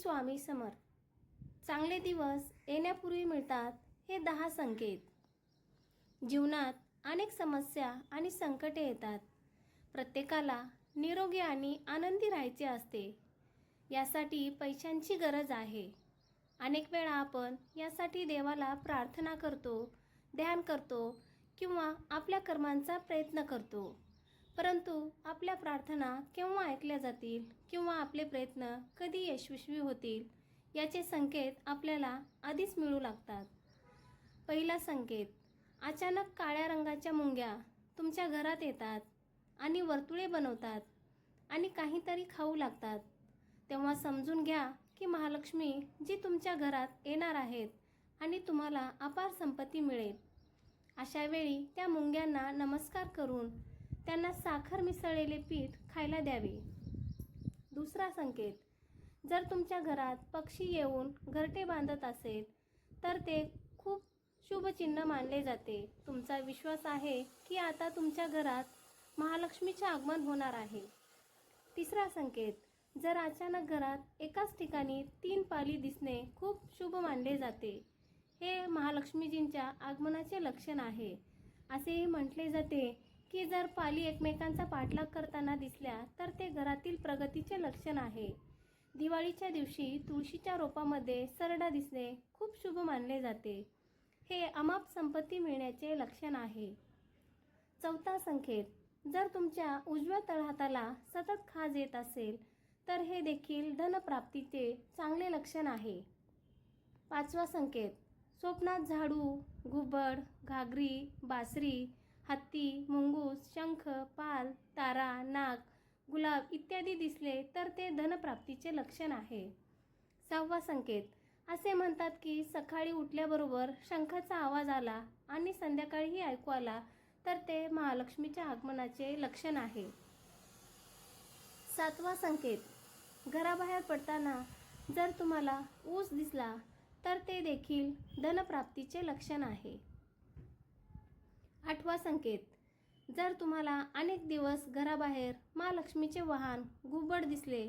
स्वामी समर्थ. चांगले दिवस येण्यापूर्वी मिळतात हे दहा संकेत. जीवनात अनेक समस्या आणि संकटे येतात. प्रत्येकाला निरोगी आणि आनंदी राहायचे असते. यासाठी पैशांची गरज आहे. अनेक वेळा आपण यासाठी देवाला प्रार्थना करतो ध्यान करतो किंवा आपल्या कर्मांचा प्रयत्न करतो. परंतु आपल्या प्रार्थना केव्हा ऐकल्या जातील किंवा आपले प्रयत्न कधी यशस्वी होतील याचे संकेत आपल्याला आधीच मिळू लागतात. पहिला संकेत अचानक काळ्या रंगाच्या मुंग्या तुमच्या घरात येतात आणि वर्तुळे बनवतात आणि काहीतरी खाऊ लागतात. तेव्हा समजून घ्या की महालक्ष्मी जी तुमच्या घरात येणार आहेत आणि तुम्हाला अपार संपत्ती मिळेल. अशावेळी त्या मुंग्यांना नमस्कार करून त्यांना साखर मिसळलेले पीठ खायला द्यावे. दुसरा संकेत जर तुमच्या घरात पक्षी येऊन घरटे बांधत असेल तर ते खूप शुभचिन्ह मानले जाते. तुमचा विश्वास आहे की आता तुमच्या घरात महालक्ष्मीचे आगमन होणार आहे. तिसरा संकेत जर अचानक घरात एकाच ठिकाणी तीन पाली दिसणे खूप शुभ मानले जाते हे महालक्ष्मीजींच्या आगमनाचे लक्षण आहे. असेही म्हटले जाते की जर पाली एकमेकांचा पाठलाग करताना दिसल्या तर ते घरातील प्रगतीचे लक्षण आहे. दिवाळीच्या दिवशी तुळशीच्या रोपामध्ये सरडा दिसणे खूप शुभ मानले जाते. हे अमाप संपत्ती मिळण्याचे लक्षण आहे. चौथा संकेत जर तुमच्या उजव्या तळहाताला सतत खाज येत असेल तर हे देखील धनप्राप्तीचे चांगले लक्षण आहे. पाचवा संकेत स्वप्नात झाडू घुबड घागरी बासरी हत्ती मुंगूस शंख पाल तारा नाग गुलाब इत्यादी दिसले तर ते धनप्राप्तीचे लक्षण आहे. सहावा संकेत. असे म्हणतात की सकाळी उठल्याबरोबर शंखाचा आवाज आला आणि संध्याकाळीही ऐकू आला तर ते महालक्ष्मीच्या आगमनाचे लक्षण आहे. सातवा संकेत. घराबाहेर पडताना जर तुम्हाला ऊस दिसला तर ते देखील धनप्राप्तीचे लक्षण आहे. आठवा संकेत. जर तुम्हाला अनेक दिवस घराबाहेर महालक्ष्मीचे वाहन घुबड दिसले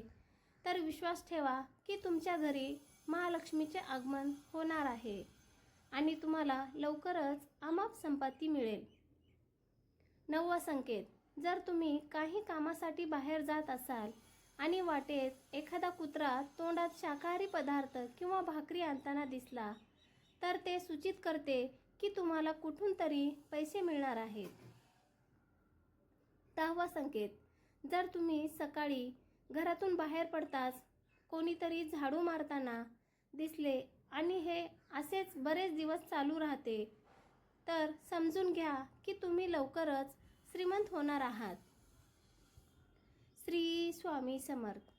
तर विश्वास ठेवा की तुमच्या घरी महालक्ष्मीचे आगमन होणार आहे आणि तुम्हाला लवकरच अमाप संपत्ती मिळेल. नववा संकेत. जर तुम्ही काही कामासाठी बाहेर जात असाल आणि वाटेत एखादा कुत्रा तोंडात शाकाहारी पदार्थ किंवा भाकरी आणताना दिसला तर ते सूचित करते की तुम्हाला कुठून तरी पैसे मिळणार आहेत. दहावा संकेत जर तुम्ही सकाळी घरातून बाहेर पडताच कोणीतरी झाडू मारताना दिसले आणि हे असेच बरेच दिवस चालू राहते तर समजून घ्या की तुम्ही लवकरच श्रीमंत होणार आहात. श्री स्वामी समर्थ.